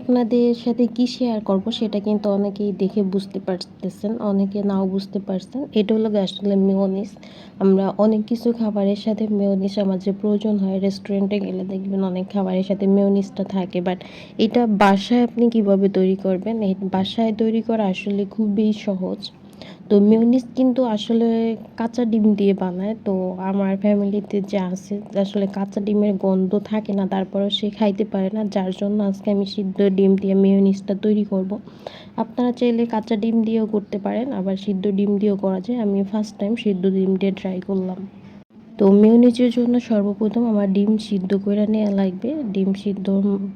আপনাদের সাথে কি শেয়ার করব সেটা কিন্তু অনেকেই দেখে বুঝতে পারতেছেন, অনেকে নাও বুঝতে পারছেন। এটা হলো আসলে মেয়নিস আমরা অনেক কিছু খাবারের সাথে মেয়নিস আমাদের প্রয়োজন হয় রেস্টুরেন্টে গেলে দেখবেন অনেক খাবারের সাথে মেয়নিসটা থাকে। বাট এটা বাসায় আপনি কীভাবে তৈরি করবেন? বাসায় তৈরি করা আসলে খুবই সহজ। তো মিউনিস কিন্তু আসলে কাঁচা ডিম দিয়ে বানায়। তো আমার ফ্যামিলিতে যে আছে, আসলে কাঁচা ডিমের গন্ধ থাকে না, তারপরেও সে খাইতে পারে না। যার জন্য আজকে আমি সিদ্ধ ডিম দিয়ে মিউনিসটা তৈরি করব। আপনারা চাইলে কাঁচা ডিম দিয়েও করতে পারেন, আবার সিদ্ধ ডিম দিয়েও করা যায়। আমি ফার্স্ট টাইম সিদ্ধ ডিম দিয়ে ট্রাই করলাম। তো মিউনিজের জন্য সর্বপ্রথম আমার ডিম সিদ্ধ করে নেওয়া লাগবে। ডিম সিদ্ধ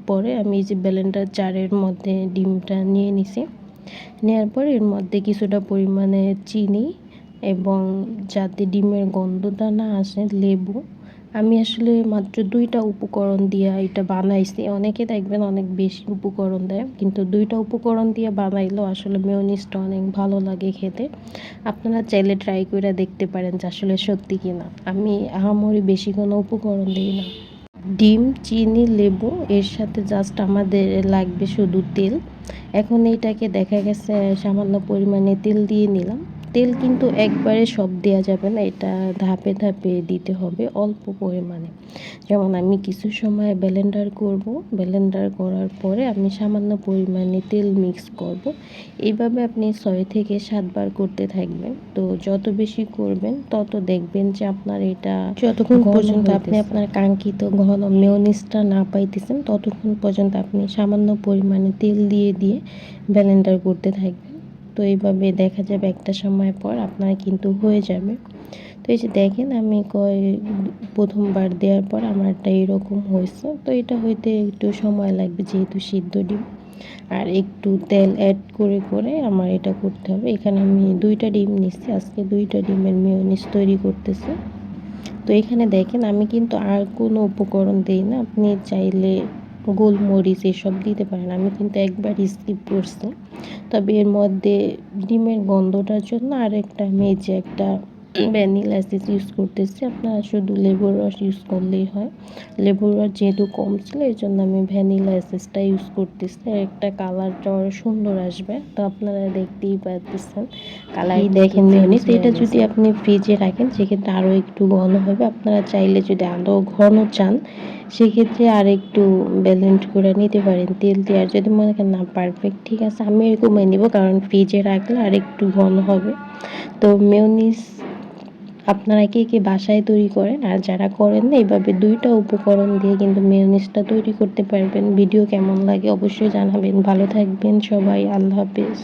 পরে আমি এই যে ব্যালেন্ডার জারের মধ্যে ডিমটা নিয়ে নিছি। নেওয়ার পর এর মধ্যে কিছুটা পরিমাণে চিনি এবং যাতে ডিমের গন্ধটা না আসে, লেবু। আমি আসলে মাত্র দুইটা উপকরণ দিয়ে এটা বানাইছি। অনেকে দেখবেন অনেক বেশি উপকরণ দেয়, কিন্তু দুইটা উপকরণ দিয়ে বানাইলেও আসলে মেয়নিজটা অনেক ভালো লাগে খেতে। আপনারা চাইলে ট্রাই করে দেখতে পারেন যে আসলে সত্যি কিনা। আমি আহামরি বেশি কোনো উপকরণ দিই না। ডিম, চিনি, লেবু, এর সাথে জাস্ট আমাদের লাগবে শুধু তেল। এখন এইটাকে দেখা গেছে সামান্য পরিমাণে তেল দিয়ে নিলাম। তেল কিন্তু একবারে সব দেওয়া যাবে না এটা ধাপে ধাপে দিতে হবে অল্প পরিমাণে। যেমন আমি কিছু সময় ব্লেন্ডার করব ব্লেন্ডার করার পরে আমি সামান্য পরিমাণে তেল মিক্স করব। এইভাবে আপনি ছয় থেকে সাতবার করতে থাকবেন। তো যত বেশি করবেন তত দেখবেন যে আপনার এটা যতক্ষণ পর্যন্ত আপনি আপনার কাঙ্ক্ষিত ঘন মেয়নিসটা না পাইতেছেন ততক্ষণ পর্যন্ত আপনি সামান্য পরিমাণে তেল দিয়ে দিয়ে ব্লেন্ডার করতে থাকবেন। তো এইভাবে দেখা যাবে একটা সময় পর আপনার কিন্তু হয়ে যাবে। তো এই যে দেখেন আমি কয়, প্রথমবার দেওয়ার পর আমারটা এরকম হয়েছে। তো এটা হইতে একটু সময় লাগবে যেহেতু সিদ্ধ ডিম। আর একটু তেল অ্যাড করে করে আমার এটা করতে হবে। এখানে আমি দুইটা ডিম নিচ্ছি। আজকে দুইটা ডিমের মেয়নিস তৈরি করতেছি। তো এখানে দেখেন আমি কিন্তু আর কোনো উপকরণ দিই না। আপনি চাইলে গোলমরিচ এসব দিতে পারেন। আমি কিন্তু একবার স্কিপ করছি। তবে এর মধ্যে ডিমের গন্ধটার জন্য আর একটা মেজে একটা ভ্যানিলা এসেন্স ইউজ করতেছি। আপনারা শুধু লেবুর রস ইউজ করলেই হয়। লেবুর রস যেহেতু কম ছিল এই জন্য আমি ভ্যানিলা এসেন্সটা ইউজ করতেছি। একটা কালারটা সুন্দর আসবে তো আপনারা দেখতেই পাচ্ছেন কালার দেখেন মেয়নিস এটা যদি আপনি ফ্রিজে রাখেন সেক্ষেত্রে আরও একটু ঘন হবে। আপনারা চাইলে যদি আরও ঘন চান সেক্ষেত্রে আর একটু ব্যালেন্স করে নিতে পারেন। তেল দিয়ে আর যদি মনে করেন না পারফেক্ট ঠিক আছে আমি এরকমই নিব। কারণ ফ্রিজে রাখলে আর একটু ঘন হবে। তো মেয়নিস আপনারা কে কে বাসায় তৈরি করেন আর যারা করেন না এইভাবে দুইটা উপকরণ দিয়ে কিন্তু মেয়নিজটা তৈরি করতে পারবেন। ভিডিও কেমন লাগে অবশ্যই জানাবেন। ভালো থাকবেন সবাই। আল্লাহ হাফেজ।